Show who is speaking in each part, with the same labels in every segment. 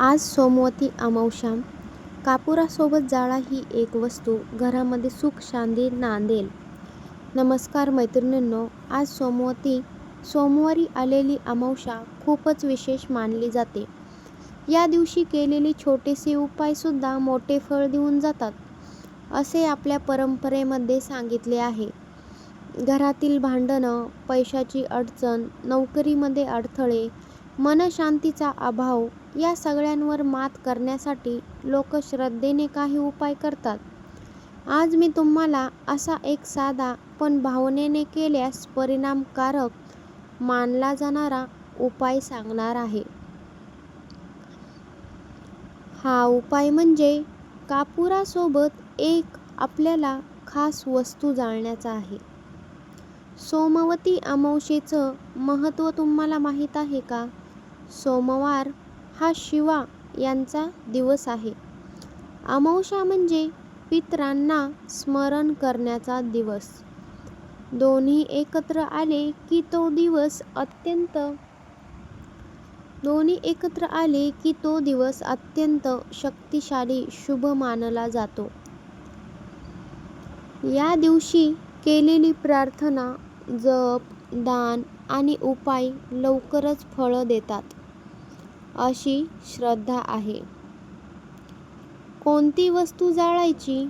Speaker 1: आज सोमवती अमावस्या. कापुरासोबत जाळा ही एक वस्तू घरामध्ये सुख शांती नांदेल. नमस्कार मैत्रिणींनो, आज सोमवती. सोमवारी आलेली अमावस्या खूपच विशेष मानली जाते. या दिवशी केलेले छोटेसे उपायसुद्धा मोठे फळ देऊन जातात, असे आपल्या परंपरेमध्ये सांगितले आहे. घरातील भांडणं, पैशाची अडचण, नोकरीमध्ये अडथळे, मनःशांतीचा अभाव या सगळ्यांवर मात करण्यासाठी लोक श्रद्धेने काही उपाय करतात. आज मी तुम्हाला असा एक साधा पण भावनेने केल्यास परिणामकारक मानला जाणारा उपाय सांगणार आहे. हा उपाय म्हणजे कापुरासोबत एक आपल्याला खास वस्तू जाळण्याचा आहे. सोमवती अमावशेचं महत्त्व तुम्हाला माहीत आहे का? सोमवार हा शिवा यांचा दिवस आहे. अमावस्या म्हणजे पितरांना स्मरण करण्याचा दिवस. दोन्ही एकत्र आले की तो दिवस अत्यंत दोन्ही एकत्र आले की तो दिवस अत्यंत शक्तिशाली शुभ मानला जातो. या दिवशी केलेली प्रार्थना, जप, दान आणि उपाय लवकरच फळं देतात, अशी श्रद्धा आहे. कोणती वस्तू जाळायची?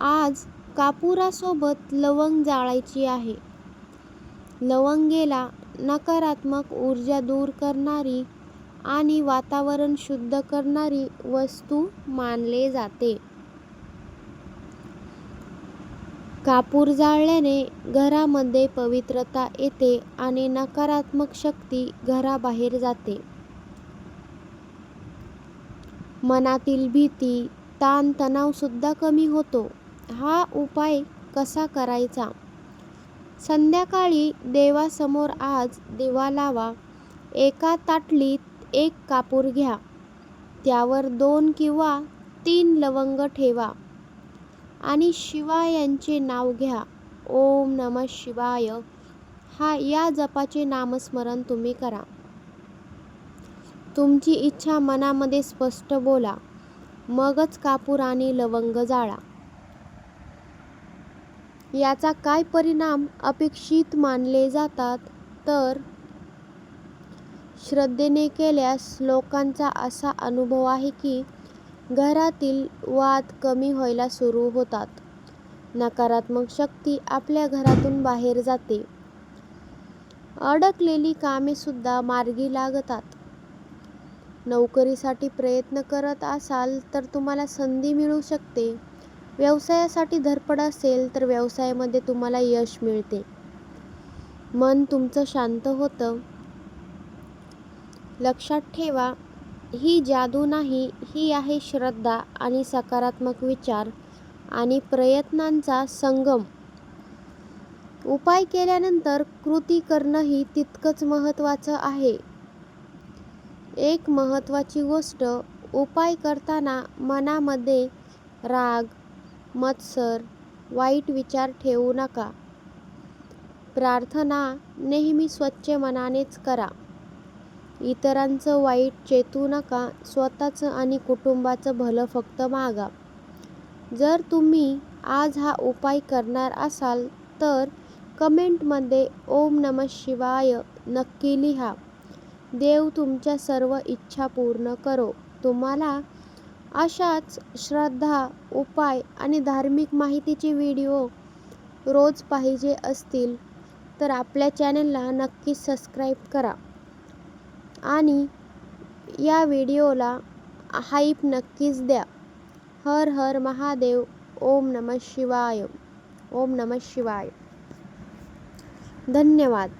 Speaker 1: आज कापुरासोबत लवंग जाळायची आहे. लवंगेला नकारात्मक ऊर्जा दूर करणारी आणि वातावरण शुद्ध करणारी वस्तू मानले जाते. कापूर जाळल्याने घरामध्ये पवित्रता येते आणि नकारात्मक शक्ती घराबाहेर जाते. मनातील भीती, ताणतणावसुद्धा कमी होतो. हा उपाय कसा करायचा? संध्याकाळी देवासमोर आज दिवा लावा. एका ताटलीत एक कापूर घ्या. त्यावर दोन किंवा तीन लवंग ठेवा आणि शिवायांचे नाव घ्या. ओम नमः शिवाय हा या जपाचे नामस्मरण तुम्ही करा. तुमची इच्छा मनामध्ये स्पष्ट बोला. मगच कापूर आणि लवंग जाळा. याचा काय परिणाम अपेक्षित मानले जातात तर श्रद्धेने केल्यास लोकांचा असा अनुभव आहे की घरातील वाद कमी व्हायला सुरू होतात. नकारात्मक शक्ती आपल्या घरातून बाहेर जाते. अडकलेली कामेसुद्धा मार्गी लागतात. नोकरीसाठी प्रयत्न करत असाल तर तुम्हाला संधी मिळू शकते. व्यवसायासाठी धडपड असेल तर व्यवसायामध्ये तुम्हाला यश मिळते. मन तुमचं शांत होतं. लक्षात ठेवा, ही जादू नाही, ही आहे श्रद्धा आणि सकारात्मक विचार आणि प्रयत्नांचा संगम. उपाय केल्यानंतर कृती करणंही तितकंच महत्त्वाचं आहे. एक महत्त्वाची गोष्ट, उपाय करताना मनामध्ये राग, मत्सर, वाईट विचार ठेवू नका. प्रार्थना नेहमी स्वच्छ मनानेच करा. इतरांचं वाईट चेतू नका. स्वतःचं आणि कुटुंबाचं भलं फक्त मागा. जर तुम्ही आज हा उपाय करणार असाल तर कमेंटमध्ये ओम नमः शिवाय नक्की लिहा. देव तुमच्या सर्व इच्छा पूर्ण करो. तुम्हाला अशाच श्रद्धा, उपाय आणि धार्मिक माहितीचे व्हिडिओ रोज पाहिजे असतील तर आपल्या चॅनलला नक्की सबस्क्राईब करा आणि या व्हिडिओला हाईप नक्कीच द्या. हर हर महादेव ओम नमः शिवाय ओम नमः शिवाय धन्यवाद.